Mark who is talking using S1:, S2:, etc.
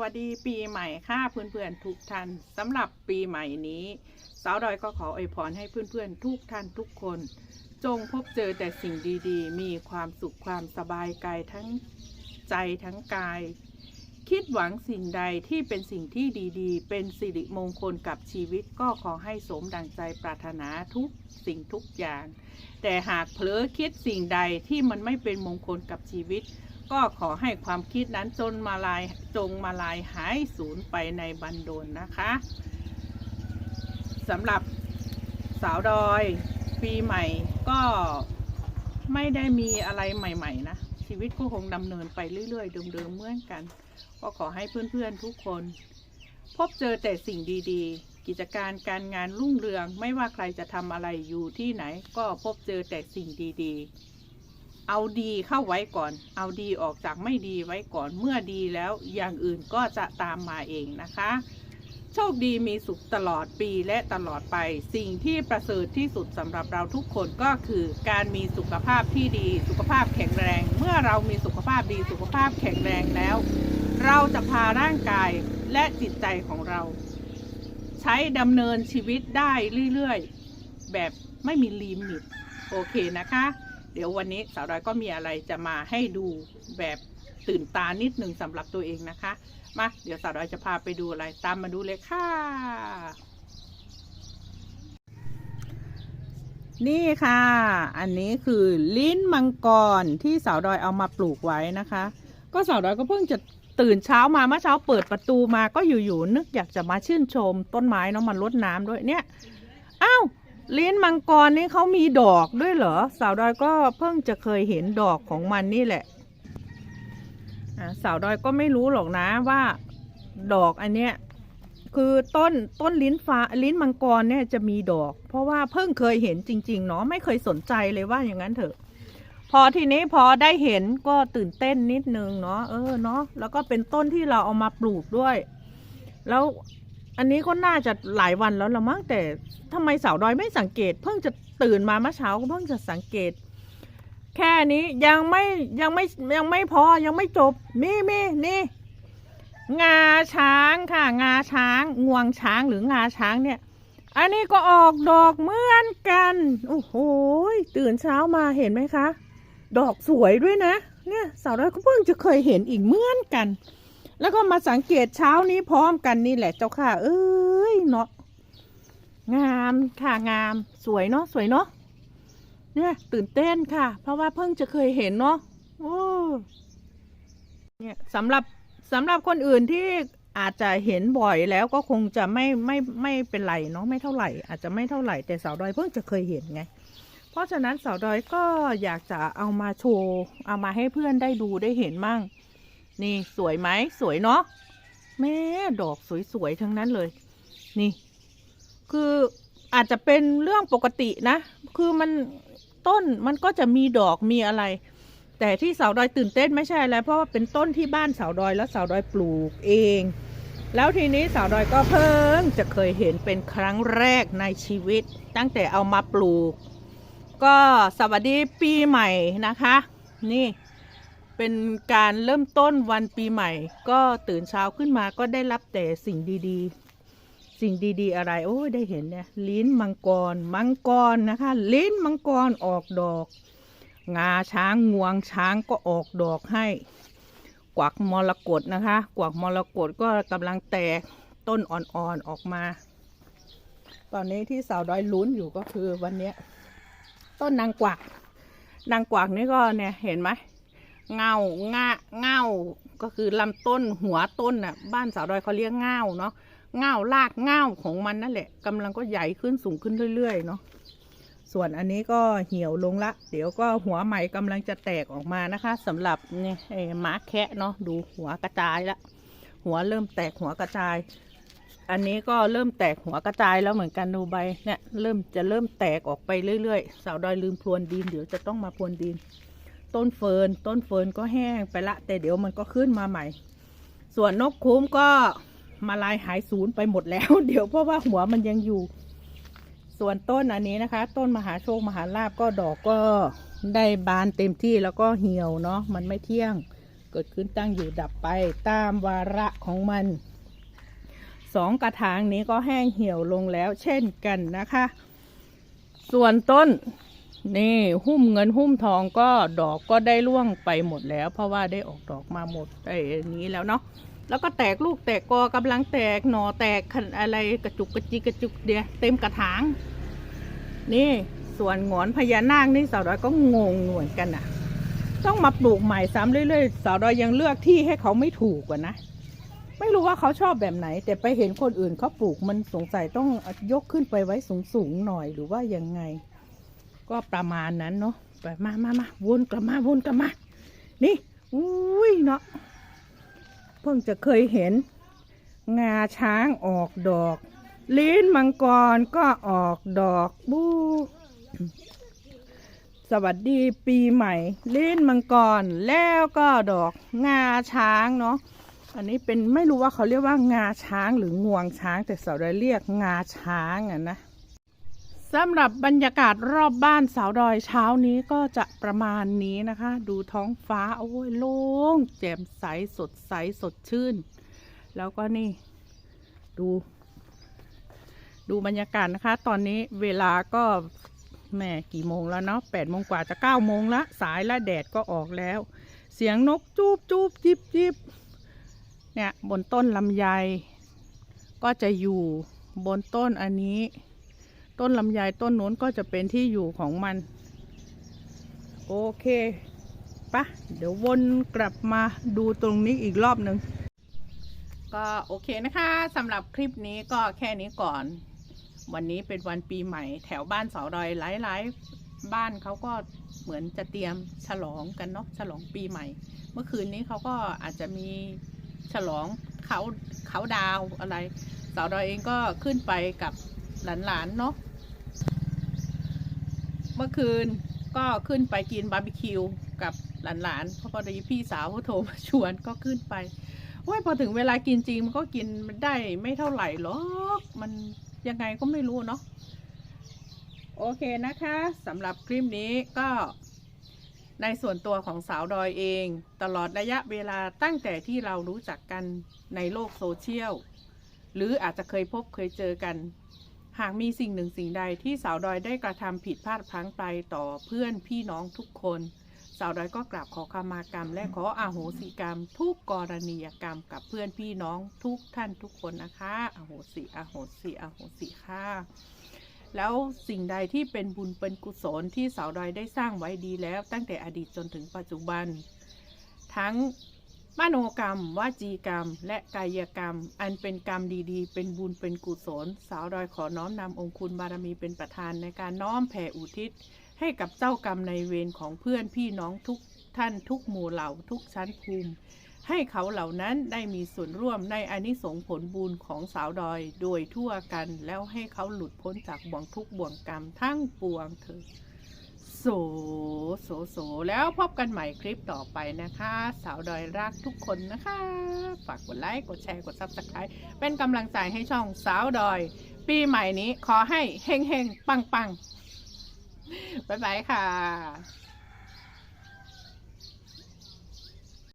S1: วัสดีปีใหม่ค่ะเพื่อนๆทุกท่านสำหรับปีใหม่นี้สาวดอยก็ขออวยพรให้เพื่อนๆทุกท่านทุกคน จงพบเจอแต่สิ่งดีๆ มีความสุขความสบายกายทั้งใจทั้งกาย คิดหวังสิ่งใดที่เป็นสิ่งที่ดีๆ เป็นสิริมงคลกับชีวิตก็ขอให้สมดังใจปรารถนาทุกสิ่งทุกอย่าง แต่หากเผลอคิดสิ่งใดที่มันไม่เป็นมงคลกับชีวิต ก็ขอให้ความคิดนั้นจนมาลายจงมาลายหายสูญไปในบันดลนะคะสำหรับสาวดอยปีใหม่ก็ไม่ได้มีอะไรใหม่ๆนะชีวิตก็คงดำเนินไปเรื่อยๆเดิมๆเหมือนกัน ก็ขอให้เพื่อนๆทุกคน พบเจอแต่สิ่งดีๆ กิจการการงานรุ่งเรือง ไม่ว่าใครจะทำอะไรอยู่ที่ไหน ก็พบเจอแต่สิ่งดีๆ เอาดีเข้าไว้ก่อน เอาดีออกจากไม่ดีไว้ก่อน เมื่อดีแล้วอย่างอื่นก็จะตามมาเองนะคะ โชคดีมีสุขตลอดปีและตลอดไป สิ่งที่ประเสริฐที่สุดสำหรับเราทุกคนก็คือการมีสุขภาพที่ดี สุขภาพแข็งแรง เมื่อเรามีสุขภาพดีสุขภาพแข็งแรงแล้ว เราจะพาร่างกายและจิตใจของเรา ใช้ดำเนินชีวิตได้เรื่อยๆ แบบไม่มีลิมิต โอเคนะคะ เดี๋ยววันนี้สาวดอยก็มีอะไรจะมาให้ดูแบบตื่นตานิดหนึ่งสำหรับตัวเองนะคะ มาเดี๋ยวสาวดอยจะพาไปดูอะไรตามมาดูเลยค่ะ นี่ค่ะ อันนี้คือลิ้นมังกรที่สาวดอยเอามาปลูกไว้นะคะ ก็สาวดอยก็เพิ่งจะตื่นเช้ามาเมื่อเช้าเปิดประตูมาก็อยู่ๆนึกอยากจะมาชื่นชมต้นไม้เนาะมันรดน้ำด้วยเนี่ยอ้าว ลิ้นมังกรนี่เขามีดอกด้วยเหรอ สาวดอยก็เพิ่งจะเคยเห็นดอกของมันนี่แหละสาวดอยก็ไม่รู้หรอกนะว่าดอกอันเนี้ยคือต้นต้นลิ้นฟ้าลิ้นมังกรเนี่ยจะมีดอก เพราะว่าเพิ่งเคยเห็นจริง ๆ เนาะไม่เคยสนใจเลยว่าอย่างนั้นเถอะ พอทีนี้พอได้เห็นก็ตื่นเต้นนิดนึงเนาะเออเนาะแล้วก็เป็นต้นที่เราเอามาปลูกด้วย แล้ว อันนี้ก็น่าจะหลายวันแล้วละมั้งแต่ทำไมสาวดอยไม่สังเกต เพิ่งจะตื่นมาเมื่อเช้าก็เพิ่งจะสังเกต แค่นี้ยังไม่ยังไม่ยังไม่พอยังไม่จบมีมีนี่ งาช้างค่ะ งาช้างงวงช้างหรืองาช้างเนี่ย อันนี้ก็ออกดอกเหมือนกันโอ้โหตื่นเช้ามาเห็นไหมคะ ดอกสวยด้วยนะ เนี่ยสาวน้อยก็เพิ่งจะเคยเห็นอีกเหมือนกัน แล้วก็มาสังเกตเช้านี้พร้อมกันนี่แหละเจ้าค่ะ เอ้ยเนาะงามค่ะงามสวยเนาะสวยเนาะเนี่ยตื่นเต้นค่ะ เพราะว่าเพิ่งจะเคยเห็นเนาะโอ้เนี่ยสำหรับสำหรับคนอื่นที่อาจจะเห็นบ่อยแล้วก็คงจะไม่ไม่ไม่เป็นไรเนาะไม่เท่าไหร่ อาจจะไม่เท่าไหร่แต่สาวดอยเพิ่งจะเคยเห็นไง เพราะฉะนั้นสาวดอยก็อยากจะเอามาโชว์เอามาให้เพื่อนได้ดูได้เห็นมั่ง นี่สวยไหมสวยเนาะแม่ดอกสวยๆทั้งนั้นเลย นี่ คืออาจจะเป็นเรื่องปกตินะ คือมันต้นมันก็จะมีดอกมีอะไร แต่ที่สาวดอยตื่นเต้นไม่ใช่อะไรเพราะว่าเป็นต้นที่บ้านสาวดอยแล้วสาวดอยปลูกเอง แล้วทีนี้สาวดอยก็เพิ่งจะเคยเห็นเป็นครั้งแรกในชีวิต ตั้งแต่เอามาปลูก ก็สวัสดีปีใหม่นะคะ นี่ เป็นการเริ่มต้นวันปีใหม่ ก็ตื่นเช้าขึ้นมาก็ได้รับแต่สิ่งดีๆ สิ่งดีๆ อะไร โอ้ได้เห็นเนี่ยลิ้นมังกร มังกรนะคะ ลิ้นมังกรออกดอก งาช้างงวงช้างก็ออกดอกให้ กวักมรกตนะคะ กวักมรกตก็กำลังแตกต้นอ่อนๆออกมา ตอนนี้ที่สาวดอยลุ้นอยู่ก็คือวันนี้ต้นนางกวักนางกวักนี่ก็เนี่ยเห็นไหม เงาเงาเงาก็คือลำต้นหัวต้นน่ะ บ้านสาวดอยเขาเรียกเงาเนาะเงารากเงาของมันนั่นแหละกำลังก็ใหญ่ขึ้นสูงขึ้นเรื่อยๆเนาะส่วนอันนี้ก็เหี่ยวลงละ เดี๋ยวก็หัวใหม่กำลังจะแตกออกมานะคะสำหรับเนี่ยไอ้มาแคะเนาะดูหัวกระจายละ หัวเริ่มแตกหัวกระจาย อันนี้ก็เริ่มแตกหัวกระจายแล้วเหมือนกันดูใบเนี่ยเริ่มจะเริ่มแตกออกไปเรื่อยๆ สาวดอยลืมพรวนดินเดี๋ยวจะต้องมาพรวนดิน ต้นเฟิร์นต้นเฟิร์นก็แห้งไปละ แต่เดี๋ยวมันก็ขึ้นมาใหม่ ส่วนนกคุ้มก็มาลายหายสูญไปหมดแล้ว เดี๋ยวเพราะว่าหัวมันยังอยู่ ส่วนต้นอันนี้นะคะ ต้นมหาโชคมหาลาบก็ดอกก็ได้บานเต็มที่แล้วก็เหี่ยวเนาะมันไม่เที่ยง เกิดขึ้นตั้งอยู่ดับไปตามวาระของมันสองกระถางนี้ก็แห้งเหี่ยวลงแล้วเช่นกันนะคะ ส่วนต้น นี่หุ้มเงินหุ้มทองก็ดอกก็ได้ร่วงไปหมดแล้ว เพราะว่าได้ออกดอกมาหมดไอ้นี้แล้วเนาะแล้วก็แตกลูกแตกกอกำลังแตกหน่อแตกอะไรกระจุกกระจิกกระจุกเดียเต็มกระถาง นี่ส่วนหงอนพญานาคนี่สาวดอยก็งงเหมือนกันอะต้องมาปลูกใหม่ซ้ำเรื่อยๆสาวดอยยังเลือกที่ให้เขาไม่ถูกกว่านะไม่รู้ว่าเขาชอบแบบไหน แต่ไปเห็นคนอื่นเขาปลูกมันสงสัยต้องยกขึ้นไปไว้สูงๆหน่อยหรือว่ายังไง ก็ประมาณนั้นเนาะไปมามามาวนกลับมาวนกลับมา นี่อุ้ยเนาะเพิ่งจะเคยเห็น งาช้างออกดอก ลิ้นมังกรก็ออกดอกบูสวัสดีปีใหม่ ลิ้นมังกรแล้วก็ดอกงาช้างเนาะอันนี้เป็นไม่รู้ว่าเขาเรียกว่างาช้างหรืองวงช้างแต่สาวดอยเรียกงาช้างอะนะ สำหรับบรรยากาศรอบบ้านสาวดอยเช้านี้ก็จะประมาณนี้นะคะ ดูท้องฟ้า โอ้ยโล่งแจ่มใสสดใสสดชื่น แล้วก็นี่ ดู ดูบรรยากาศนะคะ ตอนนี้เวลาก็แม่กี่โมงแล้วเนาะแปดโมงกว่าจะเก้าโมงละ สายละแดดก็ออกแล้ว เสียงนกจูบจูบจิบจิบเนี่ยบนต้นลำไย ก็จะอยู่บนต้นอันนี้ ต้นลำไยต้นนู้นก็จะเป็นที่อยู่ของมัน โอเคปะเดี๋ยววนกลับมาดูตรงนี้อีกรอบหนึ่งก็โอเคนะคะสำหรับคลิปนี้ก็แค่นี้ก่อน วันนี้เป็นวันปีใหม่ แถวบ้านเสาดอยหลายๆบ้านเขาก็เหมือนจะเตรียมฉลองกันเนาะฉลองปีใหม่ เมื่อคืนนี้เขาก็อาจจะมีฉลองเขาเขาดาวอะไร สาวดอยเองก็ขึ้นไปกับ หลานๆเนาะเมื่อคืนก็ขึ้นไปกินบาร์บีคิวกับหลานๆเพราะพอดีพี่สาวเขาโทรมาชวนก็ขึ้นไปโอ้ยพอถึงเวลากินจริงมันก็กินมันได้ไม่เท่าไหร่หรอกมันยังไงก็ไม่รู้เนาะโอเคนะคะสำหรับคลิปนี้ก็ในส่วนตัวของสาวดอยเอง ตลอดระยะเวลาตั้งแต่ที่เรารู้จักกันในโลกโซเชียล หรืออาจจะเคยพบเคยเจอกัน หากมีสิ่งหนึ่งสิ่งใดที่สาวดอยได้กระทำผิดพลาดพลั้งไปต่อเพื่อนพี่น้องทุกคน สาวดอยก็กราบขอขมากรรม และขออาโหสิกรรม ทุกกรณียกรรมกับเพื่อนพี่น้องทุกท่านทุกคนนะคะอโหสิอโหสิอโหสิค่ะแล้วสิ่งใดที่เป็นบุญเป็นกุศลที่สาวดอยได้สร้างไว้ดีแล้วตั้งแต่อดีตจนถึงปัจจุบัน ทั้ง มโนกรรม วจีกรรม และกายกรรม อันเป็นกรรมดีๆ เป็นบุญเป็นกุศล สาวดอยขอน้อมนำองคุณบารมีเป็นประธานในการน้อมแผ่อุทิศ ให้กับเจ้ากรรมในเวรของเพื่อนพี่น้องทุกท่านทุกหมู่เหล่าทุกชั้นภูมิ ให้เขาเหล่านั้นได้มีส่วนร่วมในอนิสงส์ผลบุญของสาวดอยโดยทั่วกัน แล้วให้เขาหลุดพ้นจากบ่วงทุกบ่วงกรรมทั้งปวงเถิด โสโสโสแล้วพบกันใหม่คลิปต่อไปนะคะ สาวดอยรักทุกคนนะคะ ฝากกดไลค์ กดแชร์ กดซับสไครต์เป็นกำลังใจให้ช่องสาวดอย ปีใหม่นี้ขอให้เฮงเฮงปังปังบ๊ายบายค่ะ